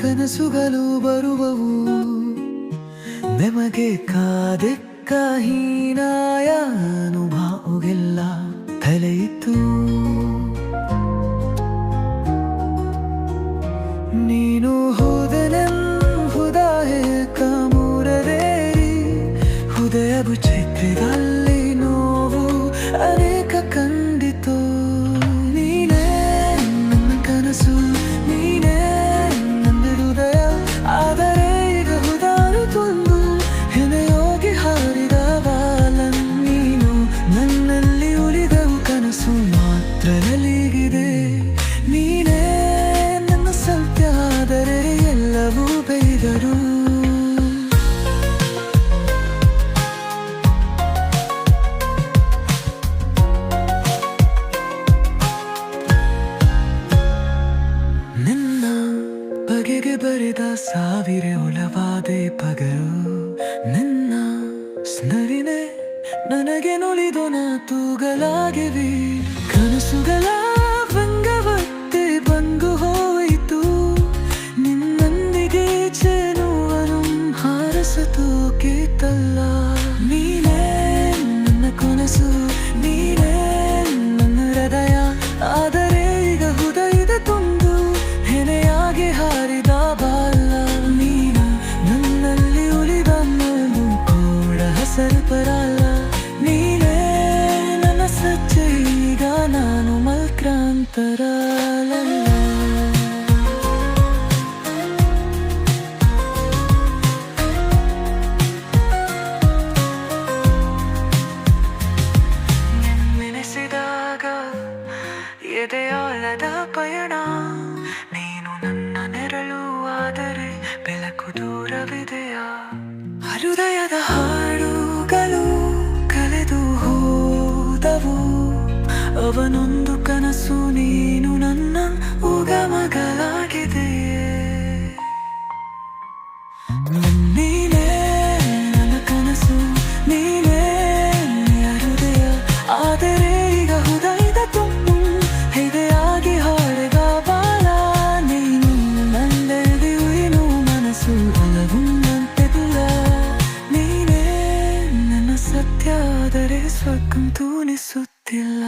ಕನಸುಗಳು ಬರುವವು. ನಿಮಗೆ ಕಾದೆ ಹೀನಾಯ ಅನುಭವಗೆಲ್ಲ ತಲೆಯಿತು ನೀನು ಹುದಾಯ ಹೃದಯ ಚೈತ್ಯದಲ್ಲಿ ನೋವು ಅನೇಕ ಬಗೆಗೆ ಬರೆದ ಸಾವಿರ ಒಲವಾದೆ ಪಗರು ನಿನ್ನ ಸ್ನರಿನೆ ನನಗೆ ನುಳಿದೊನ ತೂಗಲಾಗಿವೆ ಕನಸುಗಳ ಭಂಗವತ್ತೆ ಬಂಗು ಹೋಯಿತು. ನಿನ್ನೊಂದಿಗೆ ಹಾರಸತು ಕೇತಲ್ಲ. ನೀನೇ ನನ್ನ ಕನಸು. ಬರಲ್ಲ ನೀನೇ ನನ್ನ ಸಜ್ಜೆ. ಈಗ ನಾನು ಮಲ್ಕ್ರಾಂತರಲ್ಲ ಎದೆಯಾಳದ ಪಯಣ. ನೀನು ನನ್ನ ನೆರಳು, ಆದರೆ ಬೆಳಕು ದೂರವಿದೆಯಾ? ಹೃದಯದ ಅವನೊಂದು ಸ್ವರ್ಗಂ ತೂನಿಸುತ್ತಿಲ್ಲ